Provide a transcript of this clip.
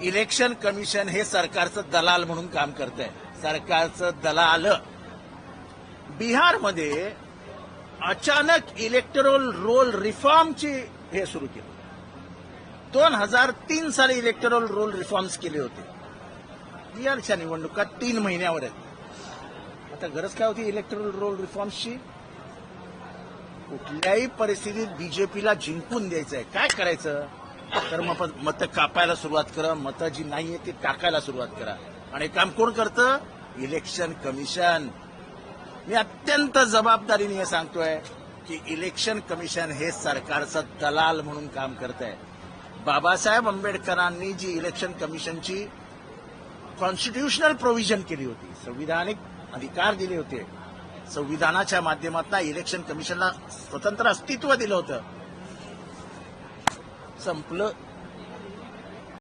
Election commission हे सरकारचं दलाल म्हणून काम करत आहे सरकारचं दलाल. बिहारमध्ये अचानक इलेक्टोरल रोल रिफॉर्मची हे सुरू केलं. दोन हजार तीन साली इलेक्टोरल रोल रिफॉर्म्स केले होते. बिहारच्या निवडणुका तीन महिन्यावर आहेत. आता गरज काय होती इलेक्टोरल रोल रिफॉर्म्सची कुठल्याही परिस्थितीत बीजेपीला जिंकून द्यायचंय. काय करायचं? तर मग मतं कापायला सुरुवात करा मतं जी नाहीये ती टाकायला सुरुवात करा. आणि काम कोण करतं? Election commission. मी अत्यंत जबाबदारीने हे सांगतोय की इलेक्शन कमिशन हे सरकारचं दलाल म्हणून काम करत आहे बाबासाहेब आंबेडकरांनी जी इलेक्शन कमिशनची कॉन्स्टिट्युशनल प्रोव्हिजन केली होती संविधानिक अधिकार दिले होते संविधानाच्या माध्यमातून इलेक्शन कमिशनला स्वतंत्र अस्तित्व दिलं होतं. संपलं.